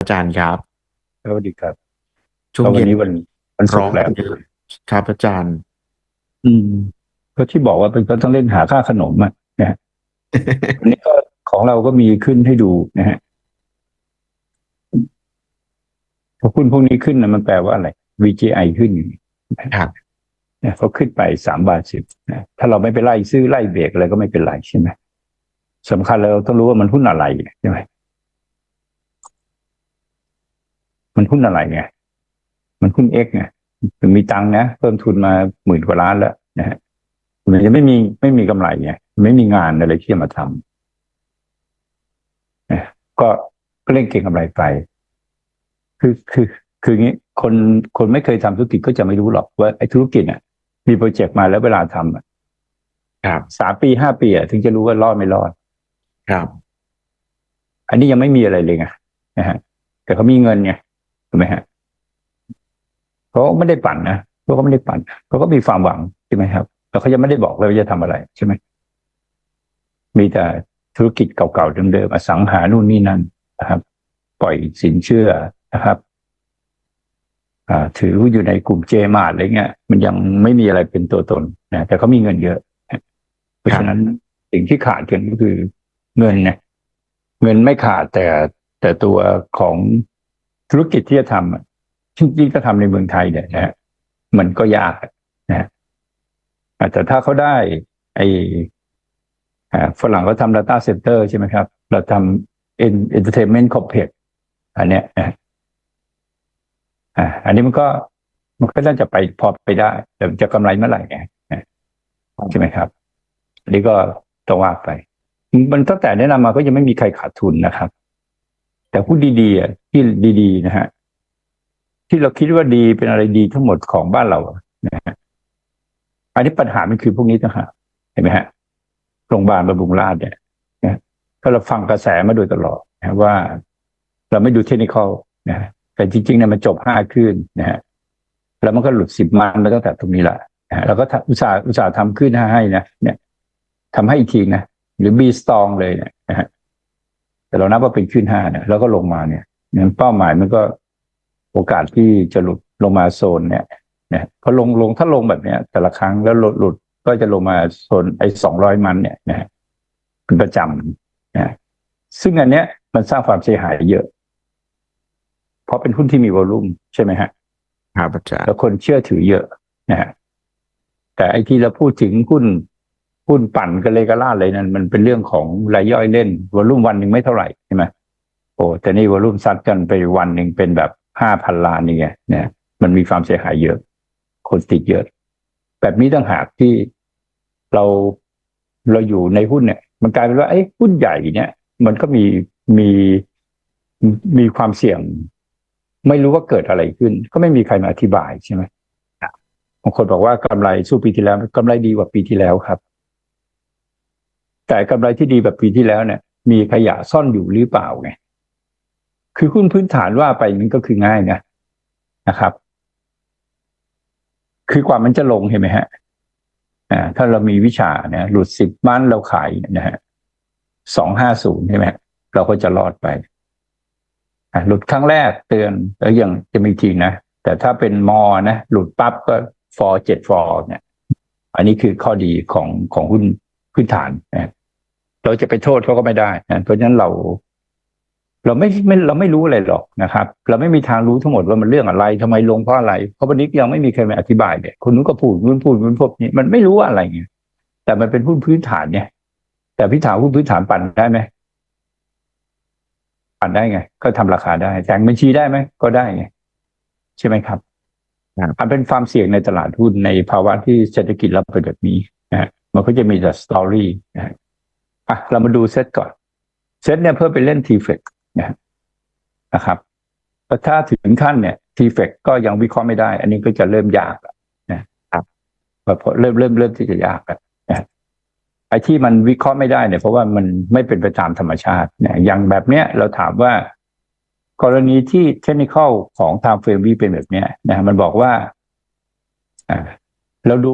อาจารย์ครับสวัสดีครับช่วงก็วันเย็นนี้วันวันศุร้กองร์แล้วกันเยอะครับอาจารย์ อืม ก็ที่บอกว่าเป็นก็ต้องเล่นหาค่าขนมอะนะฮะวันนี้ก็ของเราก็มีขึ้นให้ดูนะฮะพอขึ้นพวกนี้ขึ้นนะมันแปลว่าอะไร VGI ขึ้นครับเนี่ยเขาขึ้นไปสามบาทสิบนะถ้าเราไม่ไปไล่ซื้อไล่เบรกอะไรก็ไม่เป็นไรใช่ไหมสำคัญเราต้องรู้ว่ามันหุ้นอะไรใช่ไหม มันหุ้นอะไรไงมันหุ้นเอ็กไงมันมีตังค์นะเพิ่มทุนมาหมื่นกว่าล้านแล้วนะฮะมันจะไม่มีไม่มีกำไรไงไม่มีงานอะไรที่จะมาทำนะก็ก็เล่นเก่งกำไรไป คือคือ คืออย่างนี้คนคนไม่เคยทำธุรกิจก็จะไม่รู้หรอกว่าไอ้ธุรกิจอะ มีโปรเจกต์มาแล้วเวลาทำอะครับสามปีห้าปีอะถึงจะรู้ว่ารอดไม่รอด ครับ อันนี้ยังไม่มีอะไรเลยไงนะฮะ แต่เขามีเงินไง ถูกไหมฮะเขาไม่ได้ปั่นนะเขาก็ไม่ได้ปั่นเขาก็มีความหวังใช่ไหมครับแล้วเขายังไม่ได้บอกเลยว่าจะทำอะไรใช่ไหมมีแต่ธุรกิจเก่าๆเดิมๆอสังหานู่นนี่นั่นนะครับ ปล่อยสินเชื่อนะครับอ่าถืออยู่ในกลุ่มเจมาร์อะไรเงี้ย มันยังไม่มีอะไรเป็นตัวตนนะแต่เขามีเงินเยอะ เพราะฉะนั้นสิ่งที่ขาดกันก็คือเงินเนี่ยเงินไม่ขาดแต่แต่ตัวของ ธุรกิจที่จะทำจริงๆก็ทำในเมืองไทยเนี่ยนะฮะมันก็ยากนะฮะอาแต่ถ้าเขาได้ ไอฝรั่งเขาทำ data center ใช่ไหมครับ เราทำ entertainment complex อันเนี้ยอ่าอันนี้มันก็มันก็น่าจะไปพอไปได้แต่จะกำไรเมื่อไหร่ไงใช่ไหมครับ อันนี้ก็ต้องว่าไป มันตั้งแต่แนะนำมาก็ยังไม่มีใครขาดทุนนะครับ แต่พูดดีๆที่ดีๆนะฮะที่เราคิดว่าดีเป็นอะไรดีทั้งหมดของบ้านเราอะนะฮะอันนี้ปัญหามันคือพวกนี้ต่างหากเห็นไหมฮะโรงพยาบาลบำรุงราษฎร์เนี่ยนะก็เราฟังกระแสมาโดยตลอดนะว่า เราไม่ดูเทคนิคอลนะแต่จริงๆเนี่ยมันจบห้าขึ้นนะฮะแล้วมันก็หลุดสิบมันมาตั้งแต่ตรงนี้แหละนะฮะแล้วก็อุตสาห์อุตสาห์ทำขึ้นให้นะเนี่ยทำให้อีกทีนะหรือบีสตองเลยเนี่ยนะฮะ แต่เรานับว่าเป็นขึ้นห้าเนี่ยแล้วก็ลงมาเนี่ยนั้นเป้าหมายมันก็โอกาสที่จะหลุดลงมาโซนเนี่ยนะพอลงลงถ้าลงแบบเนี้ย แต่ละครั้งแล้วหลุดหลุดก็จะลงมาโซนไอ้สองร้อยมันเนี่ยนะฮะเป็นประจำนะซึ่งอันเนี้ยมันสร้างความเสียหายเยอะ เพราะเป็นหุ้นที่มีวอลุ่มใช่ไหมฮะครับอาจารย์แล้วคนเชื่อถือเยอะนะฮะแต่ไอ้ที่เราพูดถึงหุ้น หุ้นปั่นกันเลยกระลาดเลยนั้นมันเป็นเรื่องของรายย่อยเล่นวอลุ่มวันหนึ่งไม่เท่าไหร่ใช่ไหมโอ้แต่นี่วอลุ่มซัดกันไปวันหนึ่งเป็นแบบห้าพันล้านนี่ไงเนี่ย มันมีความเสียหายเยอะ คนติดเยอะ แบบนี้ต่างหากที่เราเราอยู่ในหุ้นเนี่ย มันกลายเป็นว่าไอ้หุ้นใหญ่เนี่ย มันก็มีมีมีความเสี่ยง ไม่รู้ว่าเกิดอะไรขึ้น ก็ไม่มีใครมาอธิบายใช่ไหมบางคนบอกว่ากำไรสู้ปีที่แล้วกำไรดีกว่าปีที่แล้วครับ แต่กำไรที่ดีแบบปีที่แล้วเนี่ยมีขยะซ่อนอยู่หรือเปล่าไงคือหุ้นพื้นฐานว่าไปมันก็คือง่ายนะนะครับ คือกว่ามันจะลงเห็นไหมฮะอ่าถ้าเรามีวิชาเนี่ยหลุดสิบบ้านเราขายนะฮะสองห้าศูนย์ใช่ไหมเราก็จะรอดไปหลุดครั้งแรกเตือนแล้วยังจะมีทีนะ แต่ถ้าเป็นมอนะ หลุดปั๊บก็ฟอเจ็ดฟอเนี่ย อันนี้คือข้อดีของของหุ้นพื้นฐานนะ เราจะไปโทษเขาก็ไม่ได้นะเพราะฉะนั้นเรา เราไม่ไม่เราไม่รู้อะไรหรอกนะครับ เราไม่มีทางรู้ทั้งหมดว่ามันเรื่องอะไรทำไมลงเพราะอะไร เพราะวันนี้ยังไม่มีใครมาอธิบายเนี่ยคนนู้นก็พูดนู้นพูดนู้นพูดนี้มันไม่รู้ว่าอะไรไงแต่มันเป็นหุ้นพื้นฐานเนี่ย แต่พี่ถามหุ้นพื้นฐานปั่นได้ไหมปั่นได้ไง ก็ทำราคาได้แต่งบัญชีได้ไหมก็ได้ไงใช่ไหมครับครับอันเป็นความเสี่ยงในตลาดหุ้นในภาวะที่เศรษฐกิจเราเป็นแบบนี้นะฮะมันก็จะมีแต่สตอรี่นะฮะ อะเรามาดูเซตก่อน เซตเนี่ยเพื่อไปเล่นทีเฟกนะฮะนะครับแต่ถ้าถึงขั้นเนี่ยทีเฟกก็ยังวิเคราะห์ไม่ได้ อันนี้ก็จะเริ่มยากแล้วนะครับพอเริ่มเริ่มเริ่มที่จะยากแล้วนะฮะไอ้ที่มันวิเคราะห์ไม่ได้เนี่ยเพราะว่ามันไม่เป็นไปตามธรรมชาติเนี่ยอย่างแบบเนี้ยเราถามว่า กรณีที่เทคนิคของ time frame วีเป็นแบบเนี้ยนะฮะมันบอกว่าอ่าเราดู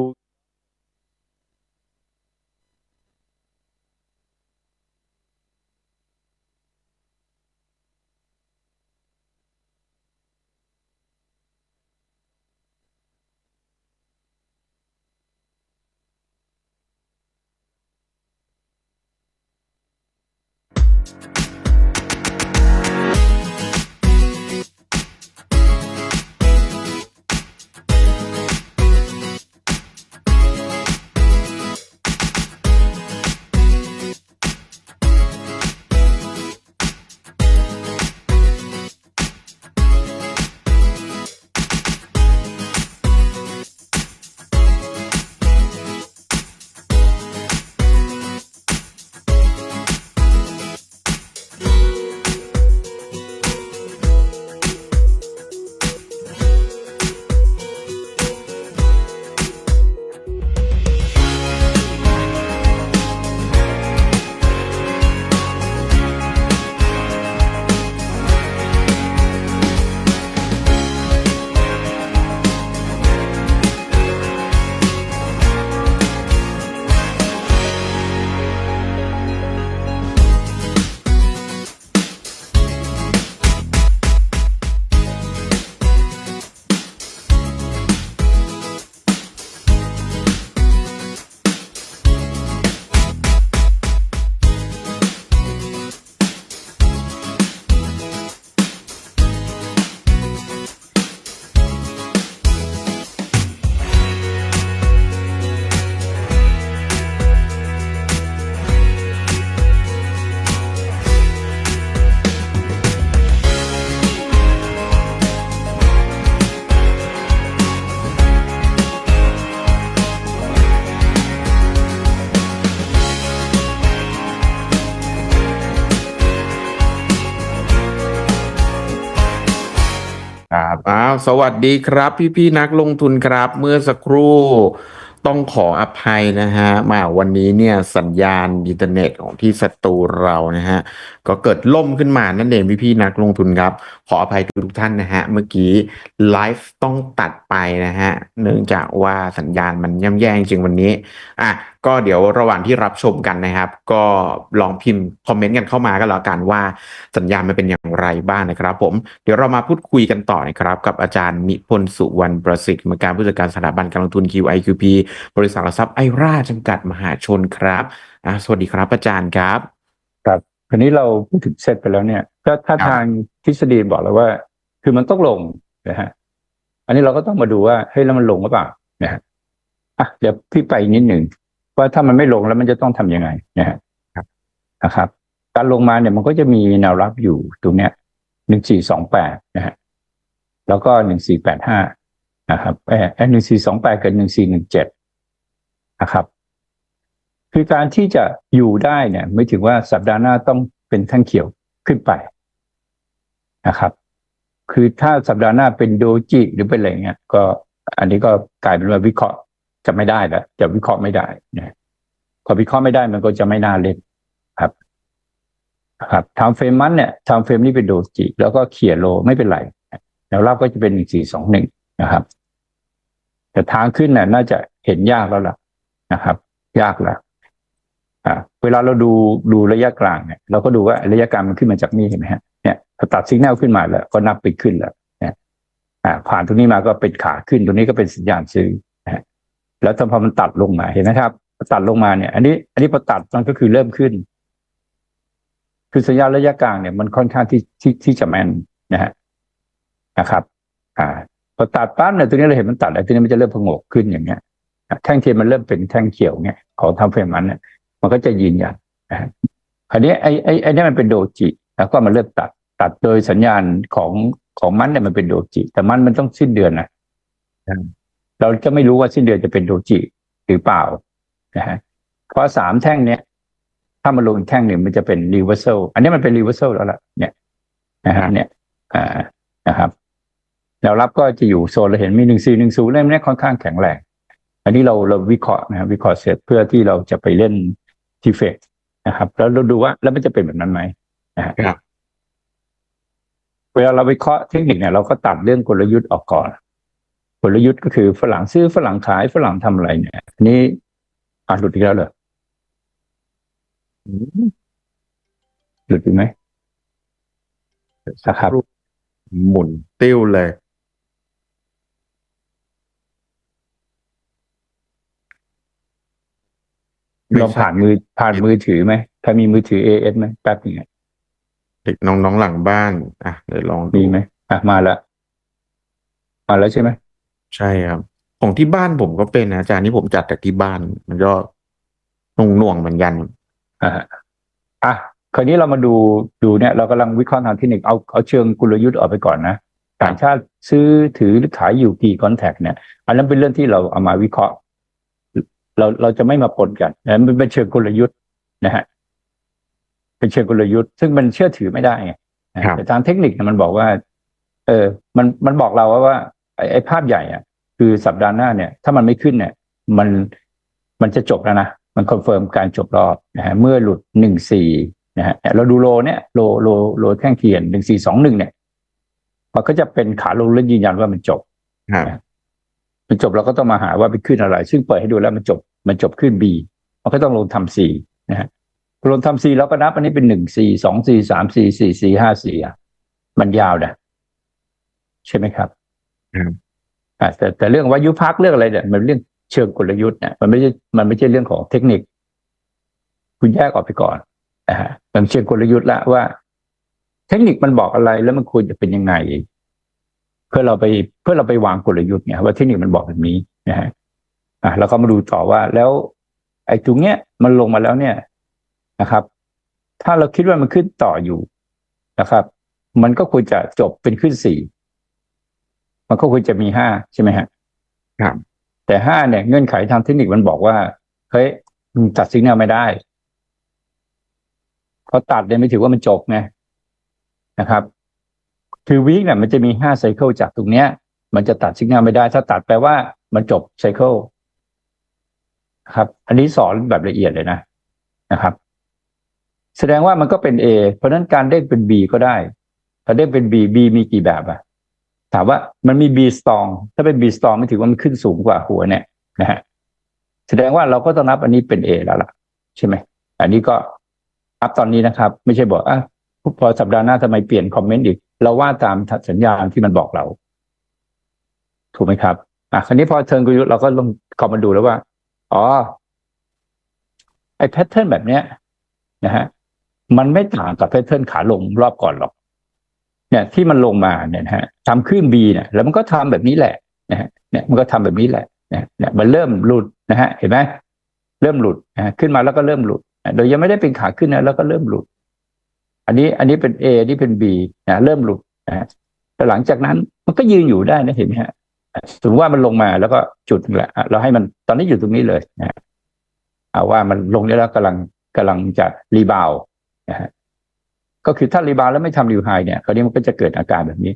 สวัสดีครับ พี่พี่นักลงทุนครับ เมื่อสักครู่ต้องขออภัยนะฮะมาวันนี้เนี่ยสัญญาณอินเทอร์เน็ตของที่สตูเรานะฮะก็เกิดล่มขึ้นมานั่นเองพี่พี่นักลงทุนครับ ขออภัยทุกท่านนะฮะเมื่อกี้ไลฟ์ต้องตัดไปนะฮะเนื่องจากว่าสัญญาณมันย่ำแย่จริงวันนี้อะ ก็เดี๋ยวระหว่างที่รับชมกันนะครับ ก็ลองพิมพ์คอมเมนต์กันเข้ามาก็แล้วกันว่าสัญญาณมันเป็นอย่างไรบ้างนะครับ ผมเดี๋ยวเรามาพูดคุยกันต่อนะครับ กับอาจารย์นิพนธ์สุวรรณประสิทธิ์กรรมการผู้จัดการสถาบันการลงทุน QIQP บริษัทหลักทรัพย์ไอราจำกัดมหาชนครับอะสวัสดีครับอาจารย์ครับ ครับคราวนี้เราพูดถึงเซตไปแล้วเนี่ยถ้าถ้าครับทางทฤษฎีบอกแล้วว่า คือมันต้องลงนะฮะอันนี้เราก็ต้องมาดูว่าเฮ้ยแล้วมันลงหรือเปล่านะฮะอะเดี๋ยวพี่ไปนิดหนึ่ง ว่าถ้ามันไม่ลงแล้วมันจะต้องทำยังไงนะฮะนะครับ การลงมาเนี่ยมันก็จะมีแนวรับอยู่ตรงเนี้ยหนึ่งสี่สองแปดนะฮะแล้วก็หนึ่งสี่แปดห้านะครับเออหนึ่งสี่สองแปดกับหนึ่งสี่หนึ่งเจ็ดนะครับ คือการที่จะอยู่ได้เนี่ย ไม่ถึงว่าสัปดาห์หน้าต้องเป็นแท่งเขียวขึ้นไปนะครับ คือถ้าสัปดาห์หน้าเป็นโดจิหรือเป็นอะไรเงี้ยก็อันนี้ก็กลายเป็นว่าวิเคราะห์ จะไม่ได้แล้วจะวิเคราะห์ไม่ได้นะพอวิเคราะห์ไม่ได้มันก็จะไม่น่าเล่นครับ ครับทำเฟรมมันเนี่ยทำเฟรมนี้เป็นโดจิ แล้วก็เขี่ยโลไม่เป็นไรแล้วรับก็จะเป็นหนึ่งสี่สองหนึ่งนะครับ แต่ทางขึ้นน่ะ น่าจะเห็นยากแล้วล่ะนะครับ ยากแล้วอ่าเวลาเราดูดูระยะกลางเนี่ยเราก็ดูว่าระยะกลางมันขึ้นมาจากนี่เห็นไหมฮะเนี่ยพอตัดสัญญาณขึ้นมาแล้ว ก็นับไปขึ้นแล้วเนี่ยอ่าผ่านตรงนี้มาก็เป็นขาขึ้นตรงนี้ก็เป็นสัญญาณซื้อ แล้วพอมันตัดลงมาเห็นไหมครับตัดลงมาเนี่ย อันนี้ อันนี้พอตัดมันก็คือเริ่มขึ้น คือสัญญาณระยะกลางเนี่ยมันค่อนข้างที่ที่ที่จะแมนนะฮะนะครับ อ่าพอตัดปั๊บเนี่ยตัวนี้เราเห็นมันตัดแล้วตัวนี้มันจะเริ่มผงกขึ้นอย่างเงี้ยแท่งเทียนมันเริ่มเป็นแท่งเขียวเนี่ยของทำเฟรมมันเนี่ยมันก็จะยืนยันนะฮะคราวนี้ไอ้ไอ้ไอ้นี่มันเป็นโดจิ แล้วก็มันเริ่มตัดตัดโดยสัญญาณของของมันเนี่ยมันเป็นโดจิ แต่มันมันต้องสิ้นเดือนนะ เราจะไม่รู้ว่าสิ้นเดือนจะเป็นโดจิหรือเปล่านะฮะเพราะสามแท่งเนี้ยถ้ามันลงอีกแท่งหนึ่งมันจะเป็นรีเวอร์ซลอันนี้มันเป็นรีเวอร์ซลแล้วล่ะเนี่ยนะฮะเนี่ยอ่านะครับแนวรับก็จะอยู่โซนเราเห็นมีหนึ่งสี่หนึ่งศูนย์เล่มนี้ค่อนข้างแข็งแรง อันนี้เราเราวิเคราะห์นะครับวิเคราะห์เสร็จเพื่อที่เราจะไปเล่นทีเฟกนะครับ แล้วเราดูว่าแล้วมันจะเป็นแบบนั้นไหมนะฮะครับเวลาเราวิเคราะห์เทคนิคเนี่ยเราก็ตัดเรื่องกลยุทธ์ออกก่อน กลยุทธ์ก็คือฝรั่งซื้อฝรั่งขายฝรั่งทำอะไรเนี่ยอันนี้อ่านหลุดอีกแล้วเหรออืมหลุดอีกไหมนะครับหมุนติ้วเลย ลองผ่านมือผ่านมือถือไหม ถ้ามีมือถือ AS ไหมแป๊บหนึงอะเด็กน้องๆหลังบ้าน อะเดี๋ยวลองดูมีไหมอะมาแล้วมาแล้วใช่ไหม ใช่ครับ ของที่บ้านผมก็เป็นนะอาจารย์นี่ผมจัดจากที่บ้าน มันก็หน่วงหน่วงๆเหมือนกันอ่าฮะอะคราวนี้เรามาดูดูเนี่ยเรากำลังวิเคราะห์ทางเทคนิคเอาเอาเชิงกลยุทธ์ออกไปก่อนนะต่างชาติซื้อถือหรือขายอยู่กี่คอนแทคเนี่ย อันนั้นเป็นเรื่องที่เราเอามาวิเคราะห์ เราเราจะไม่มาปนกันนะมันเป็นเชิงกลยุทธ์นะฮะเป็นเชิงกลยุทธ์ซึ่งมันเชื่อถือไม่ได้ไงนะครับแต่ทางเทคนิคเนี่ยมันบอกว่า เออ มันมันบอกเราว่าว่า ไอ้ไอ้ภาพใหญ่อะคือสัปดาห์หน้าเนี่ย ถ้ามันไม่ขึ้นเนี่ย มันมันจะจบแล้วนะ มันคอนเฟิร์มการจบรอบนะฮะเมื่อหลุดหนึ่งสี่นะฮะเราดูโลเนี่ยโลโลโลแท่งเทียนหนึ่งสี่สองหนึ่งเนี่ย มันก็จะเป็นขาลงแล้วยืนยันว่ามันจบครับมันจบเราก็ต้องมาหาว่าไปขึ้นอะไร ซึ่งเปิดให้ดูแล้วมันจบ มันจบขึ้น B มันก็ต้องลงทำ C นะฮะลงทำ C แล้วก็นับอันนี้เป็นหนึ่ง C สอง C สาม C สี่ C ห้า C อะมันยาวนะใช่ไหมครับ ครับแต่แต่เรื่องวายุพักเรื่องอะไรเนี่ยมันเรื่องเชิงกลยุทธ์เนี่ยมันไม่ใช่มันไม่ใช่เรื่องของเทคนิค คุณแยกออกไปก่อนนะฮะมันเชิงกลยุทธ์ละว่า เทคนิคมันบอกอะไรแล้วมันควรจะเป็นยังไง เพื่อเราไปเพื่อเราไปวางกลยุทธ์เนี่ยว่าเทคนิคมันบอกแบบนี้นะฮะอะแล้วก็มาดูต่อว่าแล้ว ไอ้ตรงเนี้ยมันลงมาแล้วเนี่ยนะครับ ถ้าเราคิดว่ามันขึ้นต่ออยู่นะครับ มันก็ควรจะจบเป็นขึ้นสี่ มันก็ควรจะมีห้าใช่ไหมฮะครับ แต่ห้าเนี่ยเงื่อนไขทางเทคนิคมันบอกว่าเฮ้ยมึงตัดสิงแนลไม่ได้เพราะตัดเนี่ยไม่ถือว่ามันจบไงนะครับ คือวีคเนี่ยมันจะมีห้าไซเคิลจากตรงเนี้ย มันจะตัดสัญญาณไม่ได้ ถ้าตัดแปลว่ามันจบไซเคิลครับ อันนี้สอนแบบละเอียดเลยนะนะครับ แสดงว่ามันก็เป็น A เพราะฉะนั้นการเด้งเป็น B ก็ได้ ถ้าเด้งเป็น B B มีกี่แบบอะ ถามว่ามันมี B strong ถ้าเป็น B strong ไม่ถือว่ามันขึ้นสูงกว่าหัวเนี่ยนะฮะแสดงว่าเราก็ต้องนับอันนี้เป็น A แล้วล่ะ ใช่ไหมอันนี้ก็อัพตอนนี้นะครับ ไม่ใช่บอกอะพอสัปดาห์หน้าทำไมเปลี่ยนคอมเมนต์อีก เราว่าตามสัญญาณที่มันบอกเรา ถูกไหมครับอะคราวนี้พอเทิร์นกลยุทธ์เราก็ลงเข้ามาดูแล้วว่า อ๋อ ไอ้แพทเทิร์นแบบเนี้ยนะฮะมันไม่ต่างกับแพทเทิร์นขาลงรอบก่อนหรอก เนี่ยที่มันลงมาเนี่ยนะฮะทำขึ้นบีเนี่ยแล้วมันก็ทำแบบนี้แหละนะฮะเนี่ยมันก็ทำแบบนี้แหละนะเนี่ยมันเริ่มหลุดนะฮะเห็นไหมเริ่มหลุดนะฮะขึ้นมาแล้วก็เริ่มหลุดโดยยังไม่ได้เป็นขาขึ้นนะแล้วก็เริ่มหลุด อันนี้อันนี้เป็น A อันนี้เป็น B นะเริ่มหลุดนะฮะแต่หลังจากนั้นมันก็ยืนอยู่ได้นะเห็นไหมฮะสมมติว่ามันลงมาแล้วก็จุดแหละเราให้มันตอนนี้อยู่ตรงนี้เลยนะเอาว่ามันลงนี้แล้วกำลังกำลังจะรีบาวด์นะฮะ ก็คือถ้ารีบาวด์แล้วไม่ทำรีวไฮเนี่ยคราวนี้มันก็จะเกิดอาการแบบนี้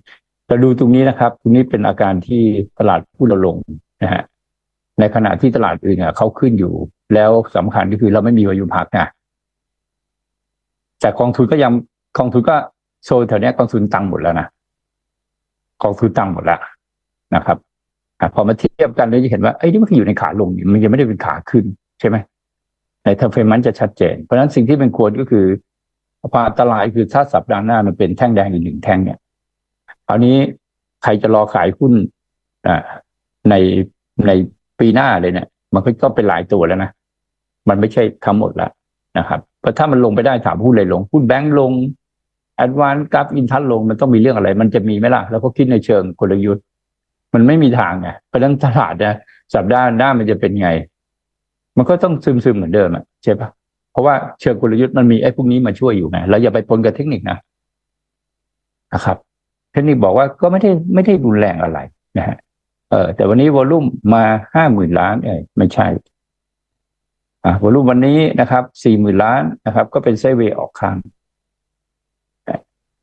เราดูตรงนี้นะครับ ตรงนี้เป็นอาการที่ตลาดพูดเราลงนะฮะในขณะที่ตลาดอื่นเนี่ยเขาขึ้นอยู่ แล้วสำคัญก็คือเราไม่มีวายุพักนะแต่กองทุนก็ยังกองทุนก็โซนแถวนี้กองทุนตังค์หมดแล้วนะกองทุนตังค์หมดแล้วนะครับอพอมาเทียบกันแล้วจะเห็นว่าไอ้นี่มันคืออยู่ในขาลงมันยังไม่ได้เป็นขาขึ้นใช่ไหมในเทอร์เฟมมันจะชัดเจน เพราะฉะนั้นสิ่งที่เป็นควรก็คือ ความอันตรายคือถ้าสัปดาห์หน้ามันเป็นแท่งแดงอีกหนึ่งแท่งเนี่ยคราวนี้ใครจะรอขายหุ้นอ่าในในปีหน้าเลยเนี่ย มันก็ต้องเป็นหลายตัวแล้วนะมันไม่ใช่ทั้งหมดแล้วนะครับเพราะถ้ามันลงไปได้ถามหุ้นเลยลงหุ้นแบงก์ลงแอดวานซ์กราฟอินทัศลงมันต้องมีเรื่องอะไร มันจะมีไหมล่ะ แล้วก็คิดในเชิงกลยุทธ์ มันไม่มีทางไงเพราะนั้นตลาดนี่ยสัปดาห์หน้ามันจะเป็นไง มันก็ต้องซึมซึมๆเหมือนเดิมอะใช่ปะ เพราะว่าเชิงกลยุทธ์มันมีไอ้พวกนี้มาช่วยอยู่ไงเราอย่าไปปนกับเทคนิคนะนะครับ เทคนิคบอกว่าก็ไม่ได้ไม่ได้รุนแรงอะไรนะฮะเออแต่วันนี้วอลุ่มมาห้าหมื่นล้านเอ้ยไม่ใช่อ่าวอลุ่มวันนี้นะครับสี่หมื่นล้านนะครับ ก็เป็นไซเวย์ออกข้าง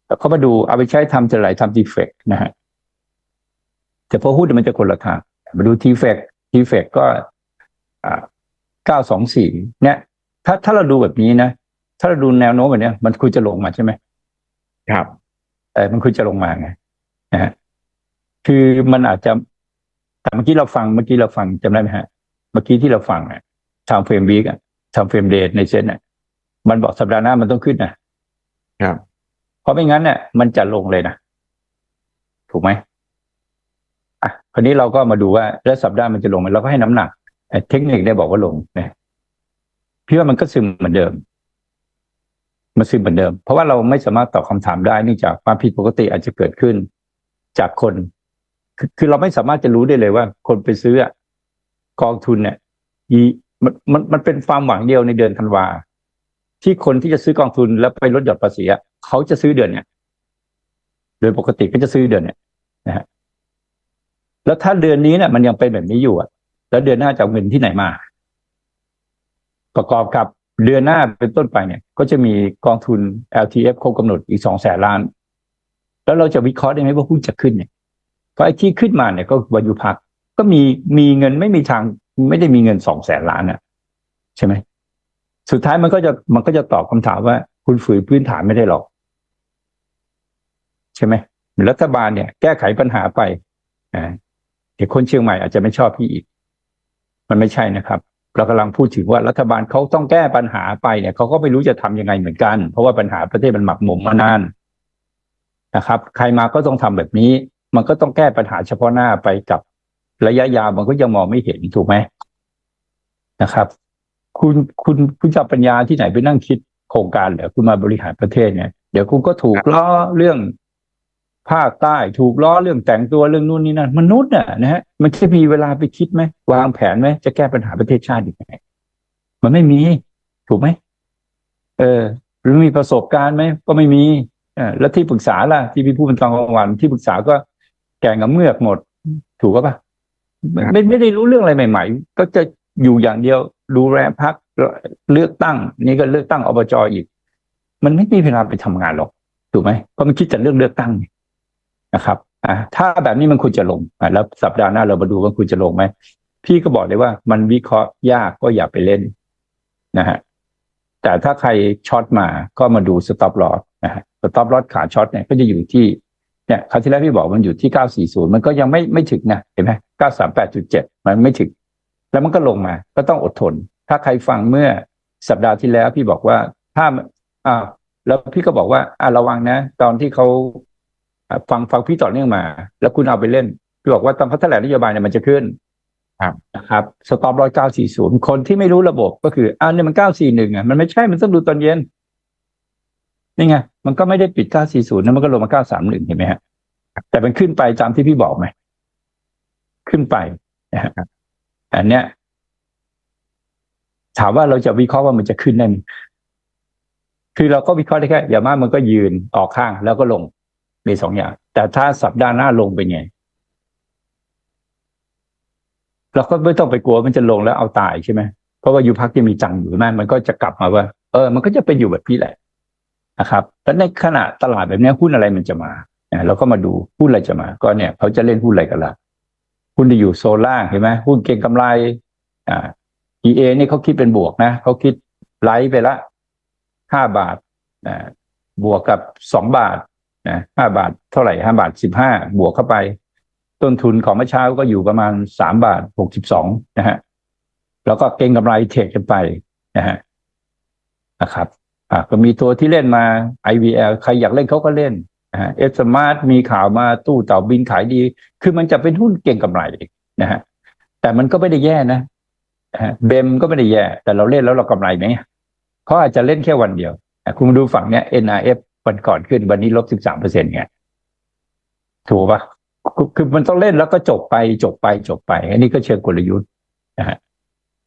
แล้วเขามาดูเอาไปใช้ทำจะไหลทำดีเฟกนะฮะแต่พอหุ้นมันจะคนละทางมาดูทีเฟกทีเฟกก็อ่าเก้าสองสี่เนี่ย ถ้าถ้าเราดูแบบนี้นะ ถ้าเราดูแนวโน้มแบบเนี้ยมันควรจะลงมาใช่ไหมครับเออมันควรจะลงมาไงนะฮะคือมันอาจจะแต่เมื่อกี้เราฟังเมื่อกี้เราฟังจำได้ไหมฮะ เมื่อกี้ที่เราฟังอะทำเฟรมวีกอะทำเฟรมเดทในเซนอะมันบอกสัปดาห์หน้ามันต้องขึ้นนะครับ เพราะไม่งั้นเนี่ยมันจะลงเลยนะถูกไหมอะคราวนี้เราก็มาดูว่าแล้วสัปดาห์มันจะลงไหมเราก็ให้น้ำหนักเอ่อเทคนิคได้บอกว่าลงนะ พี่ว่ามันก็ซึมเหมือนเดิม มันซึมเหมือนเดิม เพราะว่าเราไม่สามารถตอบคำถามได้เนื่องจากความผิดปกติอาจจะเกิดขึ้น จากคน คือเราไม่สามารถจะรู้ได้เลยว่า คนไปซื้อกองทุนเนี่ยอีมันมันมันเป็นความหวังเดียวในเดือนธันวาที่คนที่จะซื้อกองทุนแล้วไปลดหย่อนภาษีเขาจะซื้อเดือนเนี่ยโดยปกติก็จะซื้อเดือนเนี่ยนะฮะแล้วถ้าเดือนนี้เนี่ยมันยังเป็นแบบนี้อยู่อะแล้วเดือนหน้าจะเอาเงินที่ไหนมา ประกอบกับเดือนหน้าเป็นต้นไปเนี่ยก็จะมีกองทุน LTF ครบกำหนดอีกสองแสนล้าน แล้วเราจะวิเคราะห์ได้ไหมว่าหุ้นจะขึ้นเนี่ยเพราะไอ้ที่ขึ้นมาเนี่ยก็วายุพักก็มีมีเงินไม่มีทางไม่ได้มีเงินสองแสนล้านอะใช่ไหมสุดท้ายมันก็จะมันก็จะตอบคำถามว่า คุณฝืนพื้นฐานไม่ได้หรอก ใช่ไหมรัฐบาลเนี่ย แก้ไขปัญหาไปอ่าเดี๋ยวคนเชียงใหม่อาจจะไม่ชอบพี่อีก มันไม่ใช่นะครับ เรากำลังพูดถึงว่ารัฐบาลเขาต้องแก้ปัญหาไปเนี่ยเขาก็ไม่รู้จะทำยังไงเหมือนกัน เพราะว่าปัญหาประเทศมันหมักหมมมานานนะครับ ใครมาก็ต้องทำแบบนี้ มันก็ต้องแก้ปัญหาเฉพาะหน้าไปกับระยะยาวมันก็ยังมองไม่เห็นถูกไหมนะครับ คุณคุณคุณจะปัญญาที่ไหนไปนั่งคิดโครงการเหรอคุณมาบริหารประเทศเนี่ยเดี๋ยวคุณก็ถูกล้อเรื่อง ภาคใต้ถูกล้อเรื่องแต่งตัวเรื่องนู่นนี่นั่นมนุษย์น่ะนะฮะมันจะมีเวลาไปคิดไหมวางแผนไหมจะแก้ปัญหาประเทศชาติยังไงมันไม่มี ถูกไหมเออ หรือมีประสบการณ์ไหมก็ไม่มีเออแล้วที่ปรึกษาล่ะ ที่พี่พูดเป็นตอนกลางวันที่ปรึกษาก็แก่กับเมือกหมด ถูกก็ปะไม่ไม่ไม่ได้รู้เรื่องอะไรใหม่ ๆ ก็จะอยู่อย่างเดียวดูแลพักเลือกตั้ง นี่ก็เลือกตั้งอบจอีก มันไม่มีเวลาไปทำงานหรอกถูกไหมเพราะมันคิดแต่เรื่องเลือกตั้งน นะครับอ่าถ้าแบบนี้มันควรจะลงอ่าแล้วสัปดาห์หน้าเรามาดูว่าควรจะลงไหมพี่ก็บอกเลยว่ามันวิเคราะห์ยากก็อย่าไปเล่นนะฮะแต่ถ้าใครช็อตมาก็มาดูสต็อปลอสนะฮะสต็อปลอสขาช็อตเนี่ยก็จะอยู่ที่เนี่ยคราวที่แล้วพี่บอกมันอยู่ที่940มันก็ยังไม่ไม่ถึงนะเห็นไหม938.7มันไม่ถึง แล้วมันก็ลงมา ก็ต้องอดทน ถ้าใครฟังเมื่อสัปดาห์ที่แล้วพี่บอกว่าถ้าอ่าแล้วพี่ก็บอกว่าอ่าระวังนะ ตอนที่เขา ฟังฟังพี่ต่อเนื่องมา แล้วคุณเอาไปเล่นพี่บอกว่าตอนเขาแถลงนโยบายเนี่ยมันจะขึ้นครับนะครับสต็อปร้อยเก้าสี่ศูนย์คนที่ไม่รู้ระบบก็คืออ่าเนี่ยมันเก้าสี่หนึ่งอะมันไม่ใช่มันต้องดูตอนเย็นนี่ไงมันก็ไม่ได้ปิดเก้าสี่ศูนย์นะมันก็ลงมาเก้าสามหนึ่งเห็นไหมฮะแต่มันขึ้นไปตามที่พี่บอกไหมขึ้นไปนะฮะอันเนี้ยถามว่าเราจะวิเคราะห์ว่ามันจะขึ้นได้ไหมคือเราก็วิเคราะห์ได้แค่อย่างมากมันก็ยืนออกข้างแล้วก็ลง มีสองอย่าง แต่ถ้าสัปดาห์หน้าลงเป็นไงเราก็ไม่ต้องไปกลัวมันจะลงแล้วเอาตายใช่ไหมเพราะว่าอยู่พักยังมีจังอยู่แม่มันก็จะกลับมาว่า เออ มันก็จะเป็นอยู่แบบพี่แหละนะครับแล้วในขณะตลาดแบบนี้หุ้นอะไรมันจะมาเราก็มาดูหุ้นอะไรจะมา ก็เนี่ยเขาจะเล่นหุ้นอะไรกันละหุ้นที่อยู่โซล่างเห็นไหมหุ้นเก่งกำไร อ่า EA นี่เขาคิดเป็นบวกนะเขาคิดไลท์ไปละห้าบาทบวกกับสองบาท นะห้าบาทเท่าไหร่ห้าบาทสิบห้าบวกเข้าไป ต้นทุนของเมื่อเช้าก็อยู่ประมาณสามบาทหกสิบสองนะฮะแล้วก็เก็งกำไรเทรดกันไปนะฮะนะครับอ่าก็มีตัวที่เล่นมา IVL ใครอยากเล่นเขาก็เล่นนะฮะเอสมาร์ทมีข่าวมาตู้เต่าบินขายดี คือมันจะเป็นหุ้นเก่งกำไรนะฮะแต่มันก็ไม่ได้แย่นะฮะเบมก็ไม่ได้แย่ แต่เราเล่นแล้วเรากำไรไหมเขาอาจจะเล่นแค่วันเดียว คุณมาดูฝั่งเนี้ย NRF วันก่อนขึ้นวันนี้ลบสิบสามเปอร์เซ็นต์ไงถูกปะคือมันต้องเล่นแล้วก็จบไปจบไปจบไป อันนี้ก็เชิงกลยุทธ์นะฮะ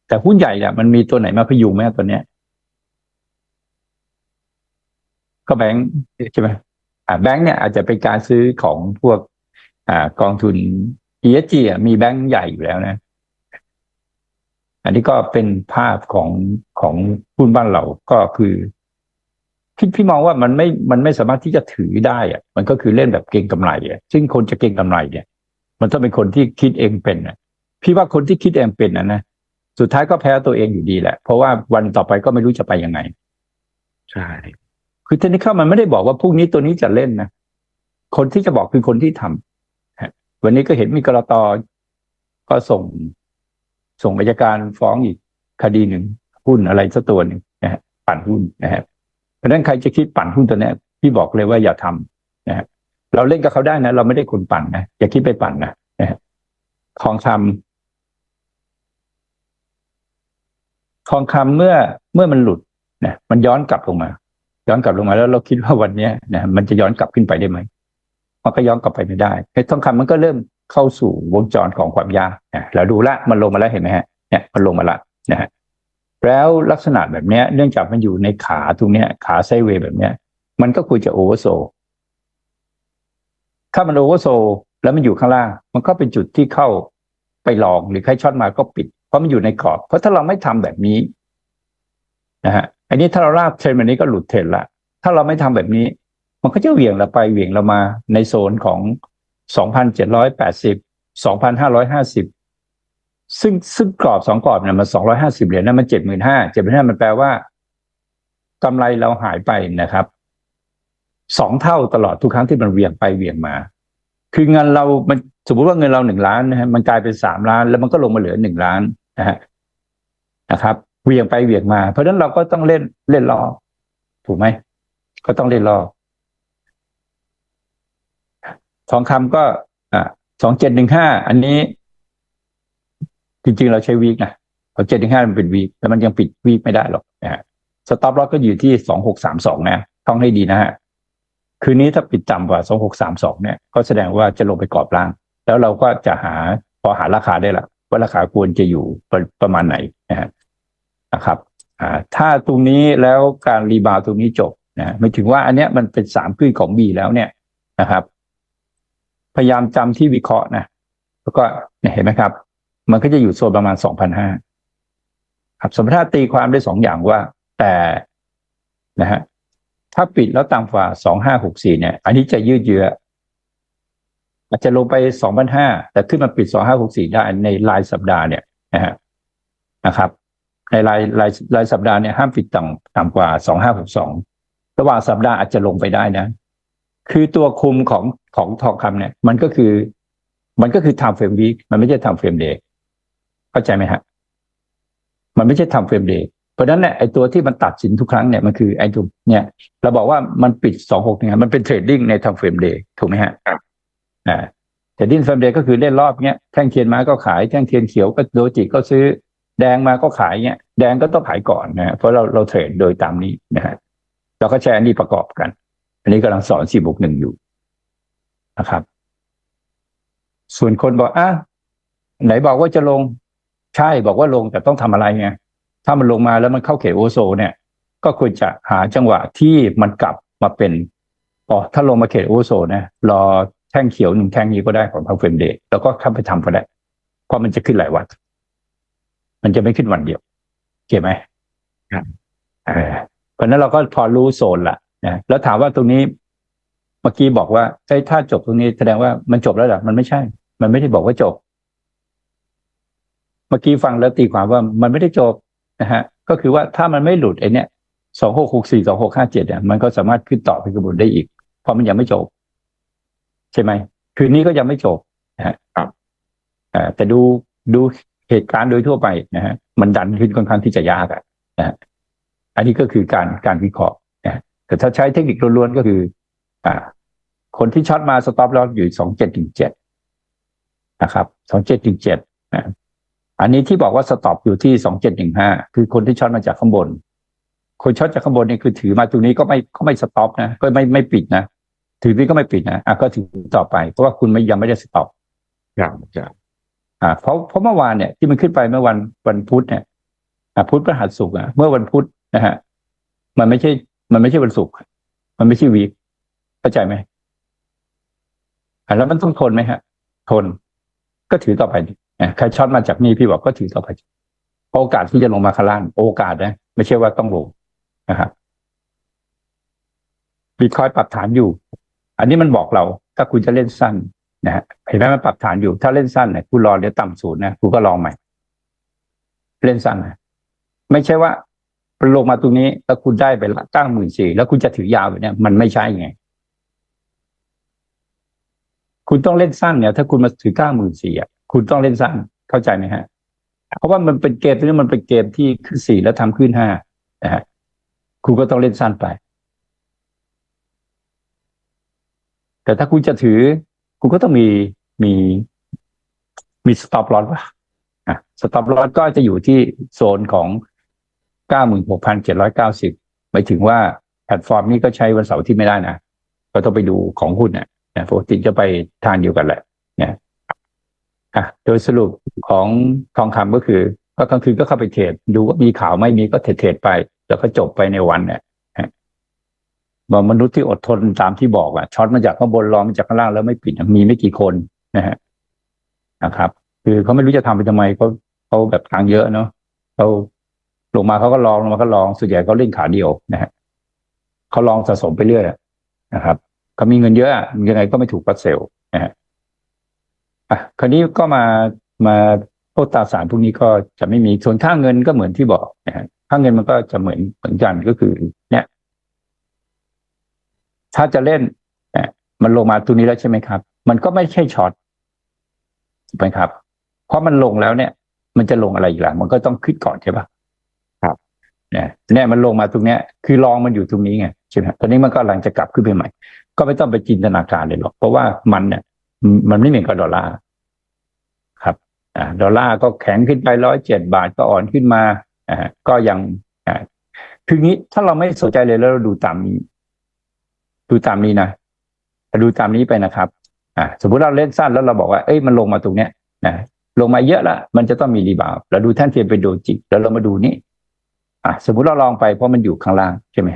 แต่หุ้นใหญ่เนี่ยมันมีตัวไหนมาพยุงไหมตัวเนี้ย ก็แบงค์ใช่ไหมอ่าแบงค์เนี่ยอาจจะเป็นการซื้อของพวก อ่ากองทุน ESG อะมีแบงค์ใหญ่อยู่แล้วนะ อันนี้ก็เป็นภาพของของหุ้นบ้านเราก็คือ พี่พี่มองว่ามันไม่มันไม่สามารถที่จะถือได้อะมันก็คือเล่นแบบเก็งกำไรอะซึ่งคนจะเก็งกำไรเนี่ย มันต้องเป็นคนที่คิดเองเป็นอะพี่ว่าคนที่คิดเองเป็นอะนะสุดท้ายก็แพ้ตัวเองอยู่ดีแหละ เพราะว่าวันต่อไปก็ไม่รู้จะไปยังไง ใช่ คือเทคนิคมันไม่ได้บอกว่าพรุ่งนี้ตัวนี้จะเล่นนะ คนที่จะบอกคือคนที่ทำฮะวันนี้ก็เห็นมีกรตก็ส่ง ส่งอัยการฟ้องอีกคดีหนึ่งหุ้นอะไรสักตัวหนึ่งนะฮะปั่นหุ้นนะฮะ เพราะฉะนั้นใครจะคิดปั่นหุ้นตัวนี้พี่บอกเลยว่าอย่าทำนะฮะเราเล่นกับเขาได้นะ เราไม่ได้คนปั่นนะอย่าคิดไปปั่นนะนะฮะทองคำทองคำเมื่อเมื่อมันหลุดนะมันย้อนกลับลงมา ย้อนกลับลงมาแล้วเราคิดว่าวันเนี้ยนะมันจะย้อนกลับขึ้นไปได้ไหมมันก็ย้อนกลับไปไม่ได้ไอ้ทองคำมันก็เริ่มเข้าสู่วงจรของความยากนะเราดูละมันลงมาแล้วเห็นไหมฮะเนี่ยมันลงมาละนะฮะ แล้วลักษณะแบบนี้เนื่องจากมันอยู่ในขาตรงนี้ขาไซเวย์แบบนี้มันก็ควรจะโอเวอร์โซถ้ามันโอเวอร์โซแล้วมันอยู่ข้างล่าง มันก็เป็นจุดที่เข้าไปลองหรือใครช็อตมาก็ปิด เพราะมันอยู่ในกรอบ เพราะถ้าเราไม่ทำแบบนี้นะฮะอันนี้ถ้าเราลากเทรนแบบนี้ก็หลุดเทรนละถ้าเราไม่ทำแบบนี้ มันก็จะเหวี่ยงเราไปเหวี่ยงเรามาในโซนของ2,780 2,550 ซึ่งซึ่งกรอบสองกรอบเนี่ยมัน250เหรียญนั่นมัน75,000 75,000มันแปลว่ากำไรเราหายไปนะครับสองเท่าตลอดทุกครั้งที่มันเวียงไปเวียงมา คือเงินเรา มันสมมติว่าเงินเราหนึ่งล้านนะฮะมันกลายเป็นสามล้าน แล้วมันก็ลงมาเหลือหนึ่งล้านนะฮะนะครับเวียงไปเวียงมา เพราะฉะนั้นเราก็ต้องเล่นเล่นรอบถูกไหมก็ต้องเล่นรอบทองคำก็อ่าสองเจ็ดหนึ่งห้าอันนี้ จริง ๆ เราใช้วีกนะพอเจ็ดถึงห้ามันเป็นวีกแต่มันยังปิดวีกไม่ได้หรอกนะฮะสต็อปลอสก็อยู่ที่สองหกสามสองนะต้องให้ดีนะฮะคืนนี้ถ้าปิดต่ำกว่าสองหกสามสองเนี่ย ก็แสดงว่าจะลงไปกรอบล่าง แล้วเราก็จะหาพอหาราคาได้ละว่าราคาควรจะอยู่ประประมาณไหนนะฮะนะครับอ่าถ้าตรงนี้แล้วการรีบาวตรงนี้จบนะไม่ถึงว่าอันเนี้ยมันเป็นสามขึ้นของ B แล้วเนี่ยนะครับ พยายามจำที่วิเคราะห์นะแล้วก็เห็นไหมครับ มันก็จะอยู่โซนประมาณสองพันห้าครับสมมติถ้าตีความได้สองอย่างว่า แต่นะฮะถ้าปิดแล้วต่ำกว่าสองห้าหกสี่เนี่ย อันนี้จะยืดเยื้ออาจจะลงไปสองพันห้าแต่ขึ้นมาปิดสองห้าหกสี่ได้ในรายสัปดาห์เนี่ยนะฮะนะครับ ในรายรายรายสัปดาห์เนี่ยห้ามปิดต่ำต่ำกว่าสองห้าหกสองระหว่างสัปดาห์อาจจะลงไปได้นะ คือตัวคุมของของทองคำเนี่ย มันก็คือ มันก็คือ time frame week มันไม่ใช่ time frame day เข้าใจไหมฮะ มันไม่ใช่ time frame day เพราะฉะนั้นเนี่ยไอ้ตัวที่มันตัดสินทุกครั้งเนี่ยมันคือไอ้ตัวเนี่ย เราบอกว่ามันปิดสองหกเนี่ยมันเป็นเทรดดิ้งใน time frame day ถูกไหมฮะครับอ่าเทรดดิ้ง time frame day ก็คือเล่นรอบเนี้ยแท่งเทียนมาก็ขายแท่งเทียนเขียวก็โดจิก็ซื้อ แดงมาก็ขายเนี้ยแดงก็ต้องขายก่อนนะฮะเพราะเราเราเทรดโดยตามนี้นะฮะเราก็ใช้อันนี้ประกอบกัน อันนี้กำลังสอนสี่บวกหนึ่งอยู่นะครับ ส่วนคนบอกอะไหนบอกว่าจะลง ใช่บอกว่าลงแต่ต้องทำอะไรไงถ้ามันลงมาแล้วมันเข้าเขตโอโซนเนี่ย ก็ควรจะหาจังหวะที่มันกลับมาเป็นอ๋อถ้าลงมาเขตโอโซนนะรอแท่งเขียวหนึ่งแท่งนี้ก็ได้ของพังเฟรมเดย์แล้วก็เข้าไปทำก็ได้เพราะมันจะขึ้นหลายวัน มันจะไม่ขึ้นวันเดียวเก็บไหมครับเออเพราะฉะนั้นเราก็พอรู้โซนละนะแล้วถามว่าตรงนี้เมื่อกี้บอกว่าไอ้ยถ้าจบตรงนี้แสดงว่ามันจบแล้วเหรอมันไม่ใช่ มันไม่ได้บอกว่าจบเมื่อกี้ฟังแล้วตีความว่ามันไม่ได้จบนะฮะก็คือว่าถ้ามันไม่หลุดไอ้เนี่ยสองหกหกสี่สองหกห้าเจ็ดเนี่ยมันก็สามารถขึ้นต่อไปกระบวนได้อีก เพราะมันยังไม่จบ ใช่ไหม คืนนี้ก็ยังไม่จบนะฮะครับอ่าแต่ดูดูเหตุการณ์โดยทั่วไปนะฮะมันดันขึ้นค่อนข้างที่จะยากอะนะฮะอันนี้ก็คือการการวิเคราะห์นะแต่ถ้าใช้เทคนิคล้วนๆก็คือ อ่า คนที่ช็อตมาสต็อปลอสอยู่สองเจ็ดถึงเจ็ดนะครับสองเจ็ดถึงเจ็ดนะ อันนี้ที่บอกว่าสต็อปอยู่ที่สองเจ็ดหนึ่งห้าคือคนที่ช็อตมาจากข้างบน คนช็อตจากข้างบนนี่คือถือมาตรงนี้ก็ไม่ก็ไม่สต็อปนะก็ไม่ไม่ปิดนะถือนี้ก็ไม่ปิดนะอะก็ถือต่อไป เพราะว่าคุณไม่ยังไม่ได้สต็อปครับครับอ่าเพราะเพราะเมื่อวานเนี่ยที่มันขึ้นไปเมื่อวันวันพุธเนี่ยอ่าพุธพฤหัสศุกร์อะเมื่อวันพุธนะฮะมันไม่ใช่ มันไม่ใช่วันศุกร์มันไม่ใช่วีคเข้าใจไหมอ่าแล้วมันต้องทนไหมฮะ ทน ก็ถือต่อไปดิอะ ใครช็อตมาจากนี่พี่บอกก็ถือต่อไปโอกาสที่จะลงมาข้างล่างโอกาสนะ ไม่ใช่ว่าต้องลงนะครับบิตคอยปรับฐานอยู่ อันนี้มันบอกเรา ถ้าคุณจะเล่นสั้นนะฮะเห็นไหมมันปรับฐานอยู่ ถ้าเล่นสั้นเนี่ยคุณรอเดี๋ยวต่ำศูนย์นะคุณก็ลองใหม่ เล่นสั้นนะไม่ใช่ว่าลงมาตรงนี้แล้วคุณได้ไปตั้งหมื่นสี่แล้วคุณจะถือยาวแบบเนี้ยมันไม่ใช่ไง คุณต้องเล่นสั้นเนี่ย ถ้าคุณมาถือเก้าหมื่นสี่อะ คุณต้องเล่นสั้นเข้าใจไหมฮะ เพราะว่ามันเป็นเกมที่มันเป็นเกมที่ขึ้นสี่แล้วทำขึ้นห้านะฮะคุณก็ต้องเล่นสั้นไป แต่ถ้าคุณจะถือ คุณก็ต้องมีมีมีสต็อปลอสว่ะอะสต็อปลอสก็จะอยู่ที่โซนของเก้าหมื่นหกพันเจ็ดร้อยเก้าสิบหมายถึงว่าแพลตฟอร์มนี้ก็ใช้วันเสาร์ที่ไม่ได้นะ ก็ต้องไปดูของหุ้นเนี่ยนะปกติจะไปทางเดียวกันแหละเนี่ย อะโดยสรุปของทองคำก็คือ ก็กลางคืนก็เข้าไปเทรดดูว่ามีข่าวไม่มีก็เทรดไป แล้วก็จบไปในวันเนี่ยบอกมนุษย์ที่อดทนตามที่บอกอะช็อตมาจากข้างบนลองมาจากข้างล่างแล้วไม่ปิดมีไม่กี่คนนะฮะนะครับ คือเขาไม่รู้จะทำไปทำไมเขาเขาแบบทางเยอะเนาะเขาลงมาเขาก็ลองลงมาก็ลองส่วนใหญ่เขาเล่นขาเดียวนะฮะเขาลองสะสมไปเรื่อยนะครับเขามีเงินเยอะยังไงก็ไม่ถูกปัดเซล อะคราวนี้ก็มามาพวกตราสารพวกนี้ก็จะไม่มีส่วนค่าเงินก็เหมือนที่บอกนะฮะค่าเงินมันก็จะเหมือนเหมือนกันก็คือ เนี่ย ถ้าจะเล่นเนี่ยมันลงมาตรงนี้แล้วใช่ไหมครับ มันก็ไม่ใช่ช็อตถูกไหมครับ เพราะมันลงแล้วเนี่ย มันจะลงอะไรอีกล่ะมันก็ต้องขึ้นก่อนใช่ปะครับเนี่ยเนี่ยมันลงมาตรงเนี้ย คือลองมันอยู่ตรงนี้ไงใช่ไหมตอนนี้มันก็กำลังจะกลับขึ้นไปใหม่ ก็ไม่ต้องไปจินตนาการเลยหรอกเพราะว่ามันเนี่ย มันไม่เหมือนกับดอลลาร์ครับอ่าดอลลาร์ก็แข็งขึ้นไปร้อยเจ็ดบาทก็อ่อนขึ้นมาอ่าก็ยังอ่าคืองี้ถ้าเราไม่สนใจเลยแล้วเราดูตามนี้ ดูตามนี้นะดูตามนี้ไปนะครับ อ่าสมมุติเราเล่นสั้นแล้วเราบอกว่าเอ้ยมันลงมาตรงเนี้ยนะลงมาเยอะละมันจะต้องมีรีบาวเราดูแท่นเทียนเป็นโดจิแล้วเรามาดูนี่อ่าสมมุติเราลองไปเพราะมันอยู่ข้างล่างใช่ไหม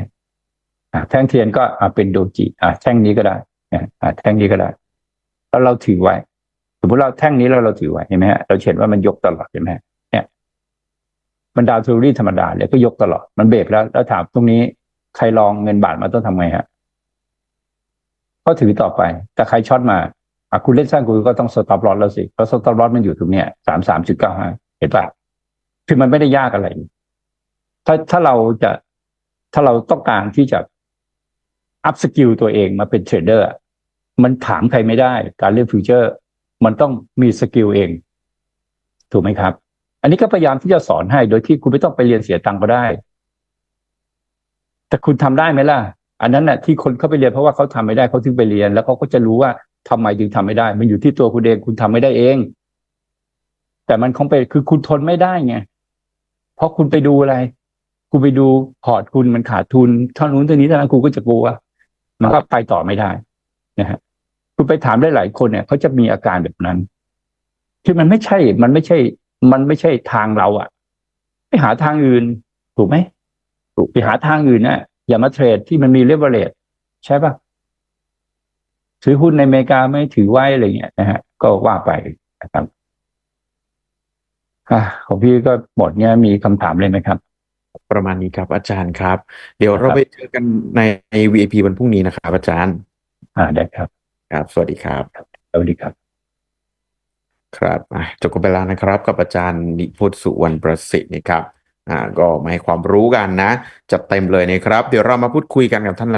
อ่าแท่งเทียนก็อ่าเป็นโดจิอ่าแท่งนี้ก็ได้อ่าแท่งนี้ก็ได้ แล้วเราถือไว้สมมติเราแท่งนี้แล้วเราถือไว้เห็นไหมฮะเราเห็นว่ามันยกตลอดเห็นไหมเนี่ยมันดาวทูรี่ธรรมดาเลยก็ยกตลอดมันเบรกแล้ว แล้วถามตรงนี้ใครลองเงินบาทมาต้องทำไงฮะก็ถือต่อไป แต่ใครช็อตมาอะคุณเล่นสั้นคุณก็ต้องสต็อปลอสแล้วสิเพราะสต็อปลอสมันอยู่ตรงเนี้ยสามสามจุดเก้าห้าเห็นปะคือมันไม่ได้ยากอะไร ถ้าถ้าเราจะถ้าเราต้องการที่จะอัพสกิลตัวเองมาเป็นเทรดเดอร์ มันถามใครไม่ได้ การเล่นฟิวเจอร์ มันต้องมีสกิลเอง ถูกไหมครับ อันนี้ก็พยายามที่จะสอนให้ โดยที่คุณไม่ต้องไปเรียนเสียตังค์ก็ได้ แต่คุณทำได้ไหมล่ะ อันนั้นน่ะที่คนเข้าไปเรียนเพราะว่าเขาทำไม่ได้เขาถึงไปเรียน แล้วเขาก็จะรู้ว่าทำไมถึงทำไม่ได้ มันอยู่ที่ตัวคุณเองคุณทำไม่ได้เอง แต่มันคงเป็นคือคุณทนไม่ได้ไงเพราะคุณไปดูอะไร คุณไปดูพอร์ตคุณมันขาดทุนเท่านู้นเท่านี้เท่านั้นคุณก็จะกลัวมันก็ไปต่อไม่ได้นะฮะ คุณไปถามได้หลายคนเนี่ยเขาจะมีอาการแบบนั้นคือมันไม่ใช่ มันไม่ใช่ มันไม่ใช่ทางเราอะไปหาทางอื่น ถูกไหมถูกไปหาทางอื่นนะอย่ามาเทรดที่มันมีเลเวลเลตใช่ปะถือหุ้นในอเมริกาไม่ถือไว้อะไรเงี้ยนะฮะ ก็ว่าไปนะครับอะของพี่ก็หมดเนี้ยมีคำถามเลยไหมครับ ประมาณนี้ครับอาจารย์ครับ เดี๋ยวเราครับไปเจอกันใน VIP วันพรุ่งนี้นะครับอาจารย์ อ่าได้ครับ ครับ สวัสดีครับ สวัสดีครับ ครับอะจบกันไปแล้วนะครับ กับอาจารย์นิพุทธสุวรรณประสิทธิ์นะครับ อ่า ก็มาให้ความรู้กันนะ จัดเต็มเลยนะครับ เดี๋ยวเรามาพูดคุยกันกับท่าน